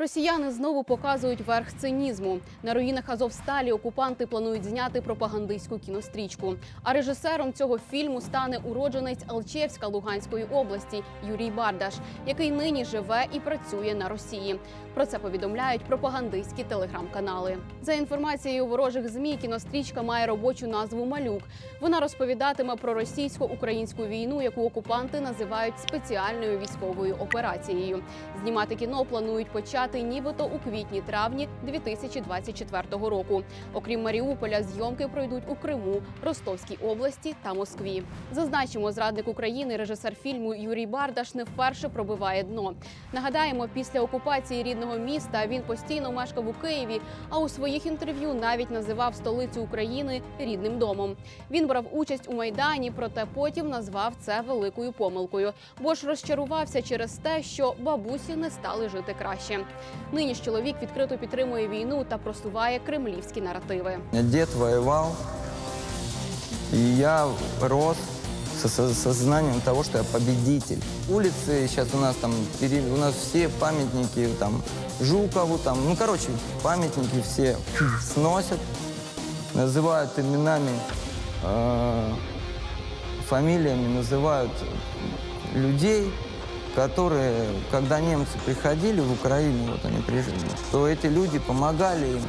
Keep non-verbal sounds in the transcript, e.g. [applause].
Росіяни знову показують верх цинізму. На руїнах Азовсталі окупанти планують зняти пропагандистську кінострічку. А режисером цього фільму стане уродженець Алчевська Луганської області Юрій Бардаш, який нині живе і працює на Росії. Про це повідомляють пропагандистські телеграм-канали. За інформацією ворожих змі, кінострічка має робочу назву Малюк. Вона розповідатиме про російсько-українську війну, яку окупанти називають спеціальною військовою операцією. Знімати кіно планують почати нібито у квітні-травні 2024 року. Окрім Маріуполя, зйомки пройдуть у Криму, Ростовській області та Москві. Зазначимо, зрадник України, режисер фільму Юрій Бардаш не вперше пробиває дно. Нагадаємо, після окупації рідного міста він постійно мешкав у Києві, а у своїх інтерв'ю навіть називав столицю України рідним домом. Він брав участь у майдані, проте потім назвав це великою помилкою, бо ж розчарувався через те, що бабусі не стали жити краще. Нині ж чоловік відкрито підтримує війну та просуває кремлівські наративи. У меня дед воевал, и я рос со, со- со сознанием того, что я победитель. Улицы сейчас у нас там, пере- у нас все памятники там Жукову, там, ну, короче, памятники все [clears throat] сносят, называют именами, э, фамилиями называют людей, которые, когда немцы приходили в Украину, вот они прижили, то эти люди помогали им